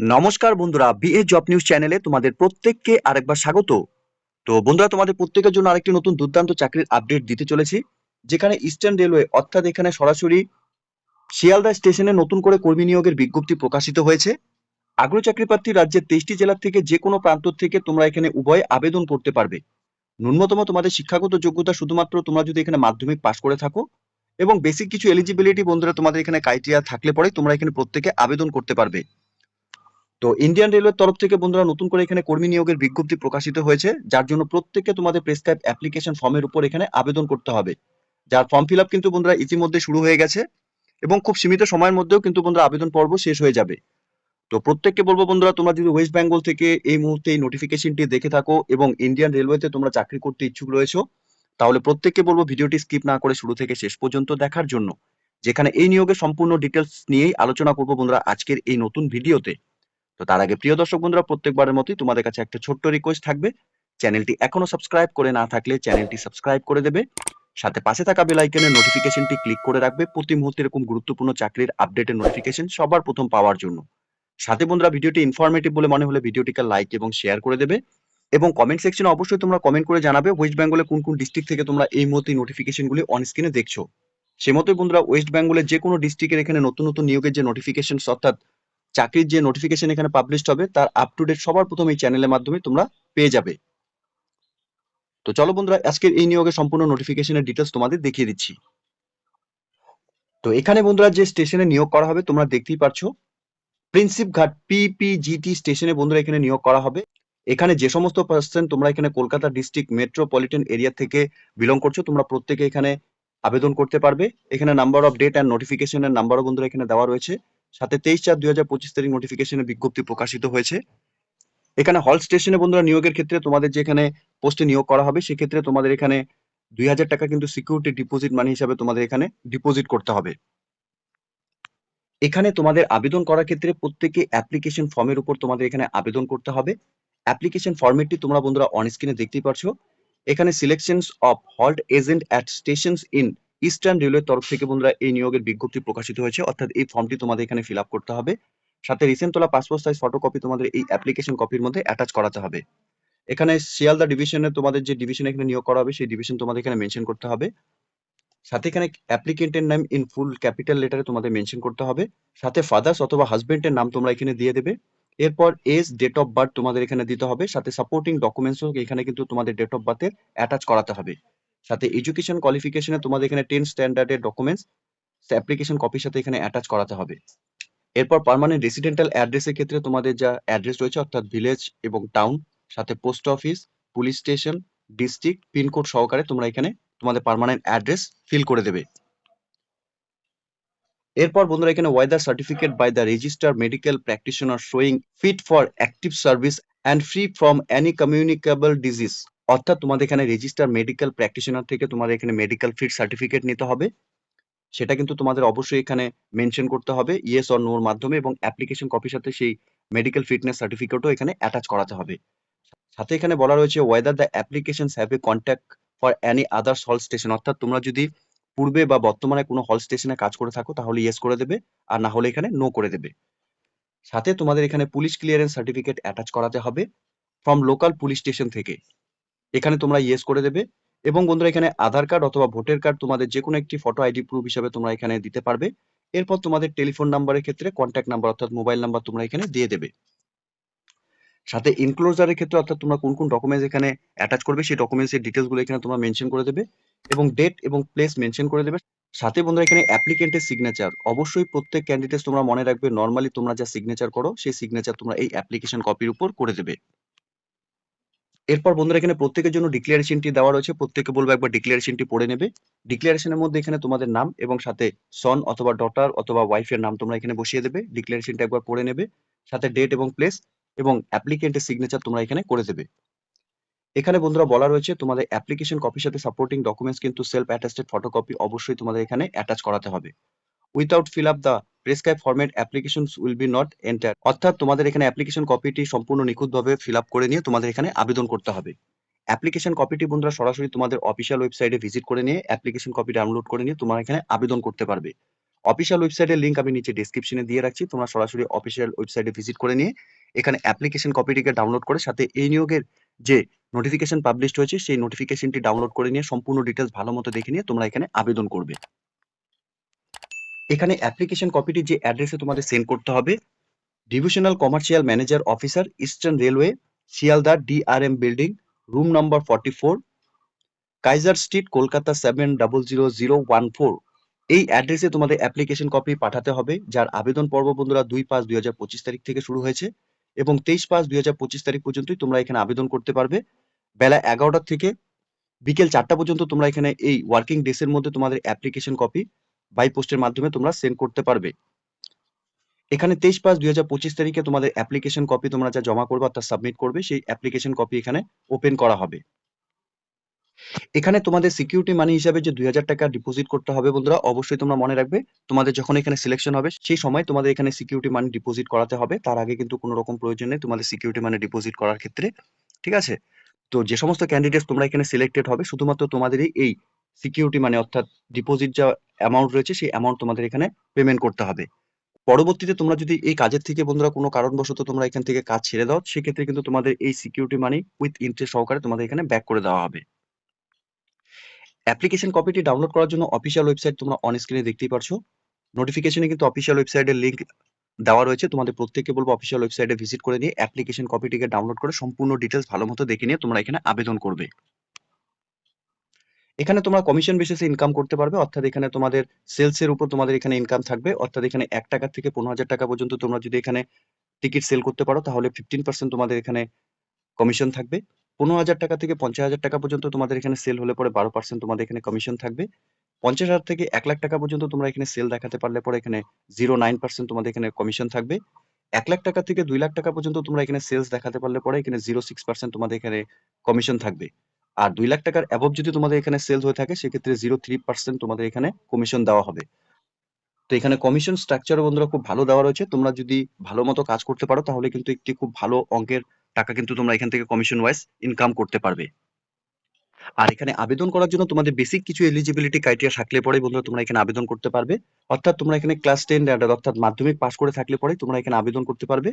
নমস্কার বন্ধুরা BA job news চ্যানেলে তোমাদের প্রত্যেককে আরেকবার স্বাগত। তো বন্ধুরা, তোমাদের প্রত্যেকের জন্য আরেকটি নতুন দুর্দান্ত চাকরির আপডেট দিতে চলেছি, যেখানে ইস্টার্ন রেলওয়ে অর্থাৎ এখানে সরাসরি শিয়ালদা স্টেশনে নতুন করে কর্মী নিয়োগের বিজ্ঞপ্তি প্রকাশিত হয়েছে। আগ্রহ চাকরি প্রার্থী রাজ্যের তেইশটি জেলা থেকে যে কোনো প্রান্ত থেকে তোমরা এখানে উভয় আবেদন করতে পারবে। ন্যূনতম তোমাদের শিক্ষাগত যোগ্যতা শুধুমাত্র তোমরা যদি এখানে মাধ্যমিক পাশ করে থাকো, এবং বেসিক কিছু এলিজিবিলিটি বন্ধুরা তোমাদের এখানে ক্রাইটেরিয়া থাকলে পরে তোমরা এখানে প্রত্যেকে আবেদন করতে পারবে। তো ইন্ডিয়ান রেলওয়ের তরফ থেকে বন্ধুরা নতুন করে এখানে কর্মী নিয়োগের বিজ্ঞপ্তি প্রকাশিত হয়েছে, যার জন্য প্রত্যেককে তোমাদের প্রেসক্রাইব অ্যাপ্লিকেশন ফর্মের উপর এখানে আবেদন করতে হবে। যার ফর্ম ফিল কিন্তু বন্ধুরা ইতিমধ্যে শুরু হয়ে গেছে এবং খুব সীমিত সময়ের মধ্যেও কিন্তু বন্ধুরা আবেদন পর্ব শেষ হয়ে যাবে। তো প্রত্যেককে বলব বন্ধুরা, তোমরা যদি ওয়েস্ট বেঙ্গল থেকে এই মুহূর্তে এই নোটিফিকেশনটি দেখে থাকো এবং ইন্ডিয়ান রেলওয়েতে তোমরা চাকরি করতে ইচ্ছুক রয়েছো, তাহলে প্রত্যেককে বলব ভিডিওটি স্কিপ না করে শুরু থেকে শেষ পর্যন্ত দেখার জন্য। যেখানে এই নিয়োগের সম্পূর্ণ ডিটেলস নিয়েই আলোচনা করব বন্ধুরা আজকের এই নতুন ভিডিওতে তো তার আগে প্রিয় দর্শক বন্ধুরা, প্রত্যেকবারের মতোই তোমাদের কাছে একটা ছোট্ট রিকোয়েস্ট থাকবে। চ্যানেলটি এখনও সাবস্ক্রাইব করে না থাকলে চ্যানেলটি সাবস্ক্রাইব করে দেবে। সাথে পাশে থাকা বেল আইকনের নোটিফিকেশনটি ক্লিক করে রাখবে। প্রতি মুহূর্তে এরকম গুরুত্বপূর্ণ চাকরির আপডেটের নোটিফিকেশন সবার প্রথম পাওয়ার জন্য। সাথে বন্ধুরা, ভিডিওটি ইনফরমেটিভ বলে মনে হলে ভিডিওটিকে লাইক এবং শেয়ার করে দেবে। এবং কমেন্ট সেকশনে অবশ্যই তোমরা কমেন্ট করে জানাবে ওয়েস্ট বেঙ্গলে কোন কোন ডিস্ট্রিক্ট থেকে তোমরা এই মুহূর্তে নোটিফিকেশনগুলি অন স্ক্রিনে দেখছ। সে মতোই বন্ধুরা ওয়েস্ট বেঙ্গলের যে কোনো ডিস্ট্রিক্টের এখানে নতুন নতুন নিয়োগের যে নোটিফিকেশন অর্থাৎ চাকরির যে নোটিফিকেশন এখানে পাবলিশ হবে, তার আপ টু ডেট সবার প্রথম এই চ্যানেলের মাধ্যমে তোমরা পেয়ে যাবে। তো চলো বন্ধুরা, আজকের এই নিয়োগের সম্পূর্ণ নোটিফিকেশনের ডিটেলস তোমাদের দেখিয়ে দিচ্ছি। তো এখানে বন্ধুরা যে স্টেশনে নিয়োগ করা হবে, তোমরা দেখতেই পারছ প্রিন্সিপ ঘাট পিপিজিটি স্টেশনে বন্ধুরা এখানে নিয়োগ করা হবে। এখানে যে সমস্ত পার্সন তোমরা এখানে কলকাতা ডিস্ট্রিক্ট মেট্রোপলিটন এরিয়া থেকে বিলং করছ, তোমরা প্রত্যেকে এখানে আবেদন করতে পারবে। এখানে নাম্বার অফ ডেট অ্যান্ড নোটিফিকেশনের নাম্বারও বন্ধুরা এখানে দেওয়া রয়েছে। সাথে তেইশ চার দুই হাজার পঁচিশ তারিখ নোটিফিকেশনের বিজ্ঞপ্তি প্রকাশিত হয়েছে। এখানে হল স্টেশনে বন্ধুরা নিয়োগের ক্ষেত্রে তোমাদের যেখানে পোস্টে নিয়োগ করা হবে, সেক্ষেত্রে তোমাদের এখানে দুই হাজার টাকা কিন্তু সিকিউরিটি ডিপোজিট মানি হিসাবে তোমাদের এখানে ডিপোজিট করতে হবে। এখানে তোমাদের আবেদন করার ক্ষেত্রে প্রত্যেকে অ্যাপ্লিকেশন ফর্মের উপর তোমাদের এখানে আবেদন করতে হবে। অ্যাপ্লিকেশন ফর্মেটটি তোমরা বন্ধুরা অন স্ক্রিনে দেখতেই পারছ। এখানে selections of halt agent at stations in eastern রেলওয়ের তরফ থেকে বন্ধুরা এই নিয়োগের বিজ্ঞপ্তি প্রকাশিত হয়েছে। অর্থাৎ এই ফর্মটি তোমাদের এখানে ফিল করতে হবে। সাথে রিসেন্ট তোলা পাসপোর্ট সাইজ ফটোকপি তোমাদের এই অ্যাপ্লিকেশন কপির মধ্যে অ্যাটাচ করাতে হবে। এখানে শিয়ালদা ডিভিশনে তোমাদের যে ডিভিশন এখানে নিয়োগ করা হবে, সেই ডিভিশন তোমাদের এখানে মেনশন করতে হবে। সাথে এখানে অ্যাপ্লিকেন্টের নাম ইন ফুল ক্যাপিটাল লেটারে তোমাদের মেনশন করতে হবে। সাথে ফাদার্স অথবা হাজবেন্ডের নাম তোমরা এখানে দিয়ে দেবে। এরপর এজ ডেট অফ বার্থ তোমাদের এখানে দিতে হবে। সাথে সাপোর্টিং ডকুমেন্টসও এখানে কিন্তু তোমাদের ডেট অফ বার্থের অ্যাটাচ করাতে হবে। সাথে এডুকেশন কোয়ালিফিকেশনে তোমাদের এখানে টেন স্ট্যান্ডার্ডের ডকুমেন্টস অ্যাপ্লিকেশন কপির সাথে এখানে অ্যাটাচ করাতে হবে। এরপর পার্মানেন্ট রেসিডেন্টাল অ্যাড্রেসের ক্ষেত্রে তোমাদের যা অ্যাড্রেস রয়েছে, অর্থাৎ ভিলেজ এবং টাউন সাথে post office police station district pincode সহকারে তোমরা এখানে তোমাদের পার্মানেন্ট অ্যাড্রেস ফিল করে দেবে। এরপর বন্ধুরা এখানে whether certificate by the register medical practitioner showing fit for active service and free from any communicable disease অর্থাৎ তোমাদের এখানে রেজিস্টার মেডিকেল প্র্যাকটিশনার থেকে তোমাদের এখানে মেডিকেল ফিট সার্টিফিকেট নিতে হবে। সেটা কিন্তু তোমাদের অবশ্যই এখানে মেনশন করতে হবে ইয়েস অর নোর মাধ্যমে এবং অ্যাপ্লিকেশন কপির সাথে সেই মেডিকেল ফিটনেস সার্টিফিকেটও এখানে অ্যাটাচ করাতে হবে। সাথে এখানে বলা রয়েছে whether the application have a contact for any others halt station অর্থাৎ তোমরা যদি পূর্বে বা বর্তমানে কোনো হল স্টেশনে কাজ করে থাকো, তাহলে ইয়েস করে দেবে, আর না হলে এখানে নো করে দেবে। সাথে তোমাদের এখানে পুলিশ ক্লিয়ারেন্স সার্টিফিকেট অ্যাটাচ করাতে হবে ফ্রম লোকাল পুলিশ স্টেশন থেকে। এখানে তোমরা ইয়েস করে দেবে। এবং বন্ধুরা, এখানে আধার কার্ড অথবা ভোটার কার্ড তোমাদের যে কোনো একটি ফটো আইডি প্রুফ হিসাবে তোমরা এখানে দিতে পারবে। এরপর তোমাদের টেলিফোন নাম্বারের ক্ষেত্রে কন্ট্যাক্ট নাম্বার অর্থাৎ মোবাইল নাম্বার তোমরা এখানে দিয়ে দেবে। সাথে ইনক্লোজারের ক্ষেত্রে অর্থাৎ তোমরা কোন কোন ডকুমেন্টস এখানে অ্যাটাচ করবে, সেই ডকুমেন্টস এর ডিটেলসগুলো এখানে তোমরা মেনশন করে দেবে এবং ডেট এবং প্লেস মেনশন করে দেবে। সাথে বন্ধুরা, এখানে অ্যাপ্লিকেন্টের সিগনেচার অবশ্যই প্রত্যেক ক্যান্ডিডেট তোমরা মনে রাখবে নর্মালি তোমরা যা সিগনেচার করো, সেই সিগনেচার তোমরা এই অ্যাপ্লিকেশন কপির উপর করে দেবে। এরপর বন্ধুরা এখানে প্রত্যেকের জন্য ডিক্লারেশনটি দেওয়া রয়েছে। প্রত্যেকে বলব একবার ডিক্লারেশনটি পড়ে নেবে। ডিক্লারেশনের মধ্যে এখানে তোমাদের নাম এবং সাথে সন অথবা ডটার অথবা ওয়াইফের নাম তোমরা এখানে বসিয়ে দেবে। ডিক্লারেশনটা একবার পড়ে নেবে, সাথে ডেট এবং প্লেস এবং অ্যাপ্লিকেন্টের সিগনেচার তোমরা এখানে করে দেবে। এখানে বন্ধুরা বলা রয়েছে, তোমাদের অ্যাপ্লিকেশন কপির সাথে সাপোর্টিং ডকুমেন্টস কিন্তু সেলফ অ্যাটাস্টেড ফটোকপি অবশ্যই তোমাদের এখানে অ্যাটাচ করাতে হবে। Without fill up the prescribe format application will be not enter অর্থাৎ তোমাদের এখানে অ্যাপ্লিকেশন কপিটি সম্পূর্ণ নিখুঁতভাবে ফিল আপ করে নিয়ে তোমাদের এখানে আবেদন করতে হবে। অ্যাপ্লিকেশন কপিটি বন্ধুরা সরাসরি তোমাদের অফিসিয়াল ওয়েবসাইটে ভিজিট করে নিয়ে অ্যাপ্লিকেশন কপি ডাউনলোড করে নিয়ে তোমরা এখানে আবেদন করতে পারবে। অফিসিয়াল ওয়েবসাইটের লিঙ্ক আমি নিচে ডেসক্রিপশনে দিয়ে রাখছি, তোমরা সরাসরি অফিসিয়াল ওয়েবসাইটে ভিজিট করে নিয়ে এখানে অ্যাপ্লিকেশন কপিটিকে ডাউনলোড করে সাথে এই নিয়োগের যে নোটিফিকেশন পাবলিশ হয়েছে, সেই নোটিফিকেশনটি ডাউনলোড করে নিয়ে সম্পূর্ণ ডিটেলস ভালো মতো দেখে নিয়ে তোমরা এখানে আবেদন করবে। এখানে অ্যাপ্লিকেশন কপিটি যে অ্যাড্রেসে তোমাদের সেন্ড করতে হবে divisional commercial manager officer eastern railway Sealdah DRM building room number forty four Kaiser street Kolkata seven double zero zero one four এই অ্যাড্রেসে তোমাদের অ্যাপ্লিকেশন কপি পাঠাতে হবে, যার আবেদন পর্ব বন্ধুরা দুই পাঁচ দুই হাজার পঁচিশ তারিখ থেকে শুরু হয়েছে এবং তেইশ পাঁচ দুই হাজার পঁচিশ তারিখ পর্যন্তই তোমরা এখানে আবেদন করতে পারবে। বেলা এগারোটা থেকে বিকেল চারটা পর্যন্ত তোমরা এখানে এই ওয়ার্কিং ডেসের মধ্যে তোমাদের অ্যাপ্লিকেশন কপি বাই পোস্টের মাধ্যমে তোমরা সেন্ড করতে পারবে। এখানে তেইশ পাঁচ দুই হাজার পঁচিশ তারিখে তোমাদের অ্যাপ্লিকেশন কপি তোমরা যা জমা করবে অর্থাৎ সাবমিট করবে, সেই অ্যাপ্লিকেশন কপি এখানে ওপেন করা হবে। এখানে তোমাদের সিকিউরিটি মানি হিসাবে যে দুই হাজার টাকা ডিপোজিট করতে হবে বন্ধুরা, অবশ্যই তোমরা মনে রাখবে, তোমাদের যখন এখানে সিলেকশন হবে, সেই সময় তোমাদের এখানে সিকিউরিটি মানি ডিপোজিট করাতে হবে, তার আগে কিন্তু কোনো রকম প্রয়োজন নেই তোমাদের সিকিউরিটি মানি ডিপোজিট করার ক্ষেত্রে, ঠিক আছে? তো যে সমস্ত ক্যান্ডিডেট তোমরা এখানে সিলেক্টেড হবে, শুধুমাত্র তোমাদেরই এই সিকিউরিটি মানে অর্থাৎ ডিপোজিট যা অ্যামাউন্ট রয়েছে, সেই অ্যামাউন্ট তোমাদের এখানে পেমেন্ট করতে হবে। পরবর্তীতে তোমরা যদি এই কাজের থেকে বন্ধুরা কোনো কারণবশত তোমরা এখান থেকে কাজ ছেড়ে দাও, সেক্ষেত্রে কিন্তু তোমাদের এই সিকিউরিটি মানি উইথ ইন্টারেস্ট সহকারে তোমাদের এখানে ব্যাক করে দেওয়া হবে। অ্যাপ্লিকেশন কপিটি ডাউনলোড করার জন্য অফিসিয়াল ওয়েবসাইট তোমরা অন স্ক্রিনে দেখতেই পারছ। নোটিফিকেশনে কিন্তু অফিসিয়াল ওয়েবসাইটের লিঙ্ক দেওয়া রয়েছে। তোমাদের প্রত্যেককে বলব অফিসিয়াল ওয়েবসাইটে ভিজিট করে নিয়ে অ্যাপ্লিকেশন কপিটিকে ডাউনলোড করে সম্পূর্ণ ডিটেলস ভালো মতো দেখে নিয়ে তোমরা এখানে আবেদন করবে। এখানে তোমরা কমিশন বেসিসে ইনকাম করতে পারবে, অর্থাৎ এখানে তোমাদের সেলস এর উপর তোমাদের এখানে ইনকাম থাকবে, অর্থাৎ এখানে এক টাকা থেকে পনেরো হাজার টাকা পর্যন্ত তোমরা যদি এখানে টিকিট সেল করতে পারো, তাহলে ফিফটিন পার্সেন্ট তোমাদের এখানে কমিশন থাকবে। পনেরো হাজার টাকা থেকে পঞ্চাশ হাজার টাকা পর্যন্ত তোমাদের এখানে সেল হলে পরে বারো পার্সেন্ট তোমাদের এখানে কমিশন থাকবে। পঞ্চাশ হাজার থেকে এক লাখ টাকা পর্যন্ত তোমরা এখানে সেল দেখাতে পারলে পরে এখানে জিরো নাইন পার্সেন্ট তোমাদের এখানে কমিশন থাকবে। এক লাখ টাকা থেকে দুই লাখ টাকা পর্যন্ত তোমরা এখানে সেলস দেখাতে পারলে পরে এখানে জিরো সিক্স পার্সেন্ট তোমাদের এখানে কমিশন থাকবে। আর দুই লাখ টাকার অ্যাবভ যদি তোমাদের এখানে সেলস হয়ে থাকে, সেক্ষেত্রে জিরো থ্রি পার্সেন্ট তোমাদের এখানে কমিশন দেওয়া হবে। তো এখানে কমিশন স্ট্রাকচার বন্ধুরা খুব ভালো দেওয়া রয়েছে। তোমরা যদি ভালো মতো কাজ করতে পারো, তাহলে কিন্তু একটি খুব ভালো অঙ্কের টাকা কিন্তু তোমরা এখান থেকে কমিশন ওয়াইজ ইনকাম করতে পারবে। আর এখানে আবেদন করার জন্য তোমাদের বেসিক কিছু এলিজিবিলিটি ক্রাইটেরিয়া থাকলে পরে বন্ধুরা তোমরা এখানে আবেদন করতে পারবে। অর্থাৎ তোমরা এখানে ক্লাস টেন অর্থাৎ মাধ্যমিক পাস করে থাকলে পরে তোমরা এখানে আবেদন করতে পারবে।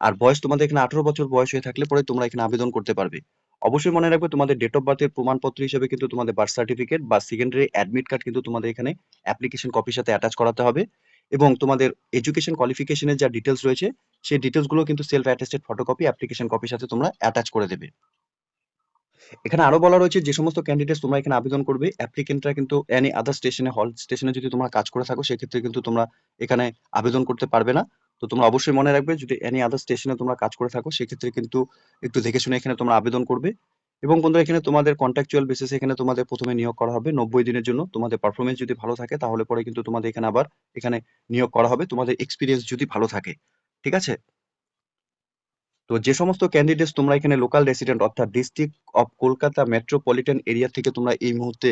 আর বয়স তোমাদের এখানে আঠারো বছর বয়স হয়ে থাকলে পরে তোমরা এখানে আবেদন করতে পারবে। অবশ্যই মনে রাখবে তোমাদের ডেট অফ বার্থের প্রমাণপত্র হিসেবে কিন্তু তোমাদের বার্থ সার্টিফিকেট বা সেকেন্ডারি অ্যাডমিট কার্ড কিন্তু তোমাদের এখানে অ্যাপ্লিকেশন কপির সাথে অ্যাটাচ করাতে হবে এবং তোমাদের এডুকেশন কোয়ালিফিকেশনের যা ডিটেলস রয়েছে, সেই ডিটেলসগুলো কিন্তু সেলফ অ্যাটেস্টেড ফটোকপি অ্যাপ্লিকেশন কপির সাথে তোমরা অ্যাটাচ করে দেবে। এখানে আরও বলা রয়েছে যে সমস্ত ক্যান্ডিডেটস তোমরা এখানে আবেদন করবে অ্যাপ্লিকেন্টরা কিন্তু এনি আদার স্টেশনে হল স্টেশনে যদি তোমরা কাজ করে থাকো, সেক্ষেত্রে কিন্তু তোমরা এখানে আবেদন করতে পারবে না। তো তোমরা অবশ্যই মনে রাখবে যদি এনি আদার স্টেশনে তোমরা কাজ করে থাকো, সেক্ষেত্রে কিন্তু একটু দেখে শুনে এখানে তোমরা আবেদন করবে। এবং বন্ধুরা, এখানে তোমাদের কন্ট্রাকচুয়াল বেসিসে এখানে তোমাদের প্রথমে নিয়োগ করা হবে। নব্বই দিনের জন্য তোমাদের পারফরমেন্স যদি ভালো থাকে, তাহলে পরে কিন্তু তোমাদের এখানে আবার এখানে নিয়োগ করা হবে। তোমাদের এক্সপিরিয়েন্স যদি ভালো থাকে, ঠিক আছে? তো যে সমস্ত ক্যান্ডিডেটস তোমরা এখানে লোকাল রেসিডেন্ট অর্থাৎ district of Kolkata metropolitan area থেকে তোমরা এই মুহূর্তে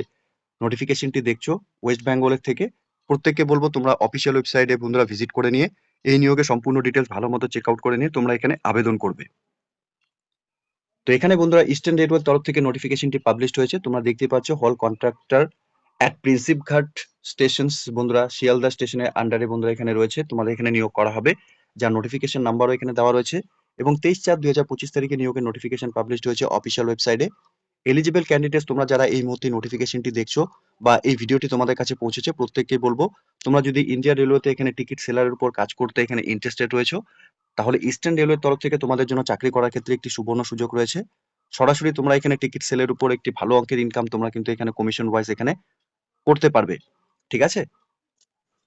নোটিফিকেশনটি দেখছ ওয়েস্ট বেঙ্গলের থেকে। প্রত্যেককে বলব তোমরা অফিসিয়াল ওয়েবসাইটে বন্ধুরা ভিজিট করে নিয়ে এই নিয়োগে সম্পূর্ণ ডিটেলস ভালো মতো চেক আউট করে নিয়ে তোমরা এখানে আবেদন করবে। তো এখানে বন্ধুরা ইস্টার্ন রেলওয়ের তরফ থেকে নোটিফিকেশনটি পাবলিশড হয়েছে। তোমরা দেখতে পাচ্ছ হল কন্ট্রাক্টর অ্যাট প্রিন্সিপ ঘাট স্টেশন বন্ধুরা শিয়ালদা স্টেশনের আন্ডারে বন্ধুরা এখানে রয়েছে। তোমাদের এখানে নিয়োগ করা হবে। যার নোটিফিকেশন নাম্বারও এখানে দেওয়া রয়েছে। এবং তেইশ চার দুই হাজার পঁচিশ তারিখে নিয়োগের নোটিফিকেশন পাবলিশড হয়েছে অফিসিয়াল ওয়েবসাইটে এলিজিবল ক্যান্ডিডেটস তোমরা যারা এই মুহূর্তে নোটিফিকেশনটি দেখছ বা এই ভিডিওটি তোমাদের কাছে পৌঁছেছে প্রত্যেককে বলব, তোমরা যদি ইন্ডিয়া রেলওয়েতে এখানে টিকিট সেলারের উপর কাজ করতে এখানে ইন্টারেস্টেড রয়েছো, তাহলে ইস্টার্ন রেলওয়ের তরফ থেকে তোমাদের জন্য চাকরি করার ক্ষেত্রে একটি সুবর্ণ সুযোগ রয়েছে। সরাসরি তোমরা এখানে টিকিট সেলের উপর একটি ভালো অঙ্কের ইনকাম তোমরা কিন্তু এখানে কমিশন ওয়াইজ এখানে করতে পারবে। ঠিক আছে?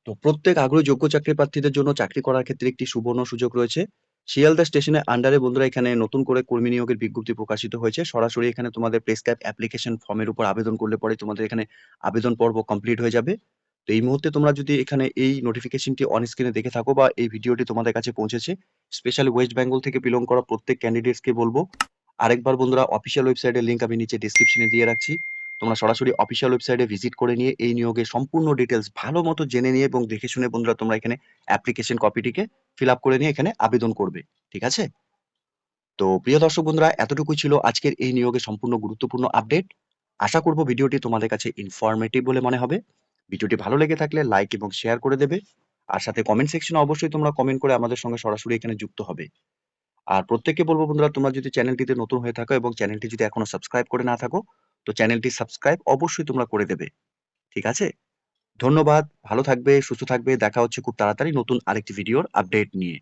তো প্রত্যেক আগ্রহী যোগ্য চাকরি প্রার্থীদের জন্য চাকরি করার ক্ষেত্রে একটি সুবর্ণ সুযোগ রয়েছে। শিয়ালদা স্টেশনের আন্ডারে বন্ধুরা এখানে নতুন করে কর্মী নিয়োগের বিজ্ঞপ্তি প্রকাশিত হয়েছে। সরাসরি এখানে তোমাদের প্রেস ক্যাপ অ্যাপ্লিকেশন ফর্মের উপর আবেদন করলে পরে তোমাদের এখানে আবেদন পর্ব কমপ্লিট হয়ে যাবে। তো এই মুহূর্তে তোমরা যদি এখানে এই নোটিফিকেশনটি অন স্ক্রিনে দেখে থাকো বা এই ভিডিওটি তোমাদের কাছে পৌঁছেছে স্পেশালি ওয়েস্ট বেঙ্গল থেকে বিলং করা প্রত্যেক ক্যান্ডিডেটসকে বলব। আরেকবার বন্ধুরা অফিসিয়াল ওয়েবসাইটের লিঙ্ক আমি নিচে ডিসক্রিপশনে দিয়ে রাখছি। তোমরা সরাসরি অফিসিয়াল ওয়েবসাইটে ভিজিট করে নিয়ে এই নিয়োগের সম্পূর্ণ ডিটেলস ভালো মতো জেনে নিয়ে এবং দেখে শুনে বন্ধুরা তোমরা এখানে অ্যাপ্লিকেশন কপিটিকে ফিল করে নিয়ে এখানে আবেদন করবে, ঠিক আছে? তো প্রিয় দর্শক বন্ধুরা, এতটুকুই ছিল আজকের এই নিয়োগের সম্পূর্ণ গুরুত্বপূর্ণ আপডেট আশা করব ভিডিওটি তোমাদের কাছে ইনফরমেটিভ বলে মনে হবে। ভিডিওটি ভালো লেগে থাকলে লাইক এবং শেয়ার করে দেবে। আর সাথে কমেন্ট সেকশনে অবশ্যই তোমরা কমেন্ট করে আমাদের সঙ্গে সরাসরি এখানে যুক্ত হবে। আর প্রত্যেককে বলব বন্ধুরা, তোমরা যদি চ্যানেলটিতে নতুন হয়ে থাকো এবং চ্যানেলটি যদি এখনও সাবস্ক্রাইব করে না থাকো তো চ্যানেলটি সাবস্ক্রাইব অবশ্যই তোমরা করে দেবে। ঠিক আছে? ধন্যবাদ, ভালো থাকবে, সুস্থ থাকবে, দেখা হচ্ছে খুব তাড়াতাড়ি নতুন আরেকটি ভিডিওর আপডেট নিয়ে।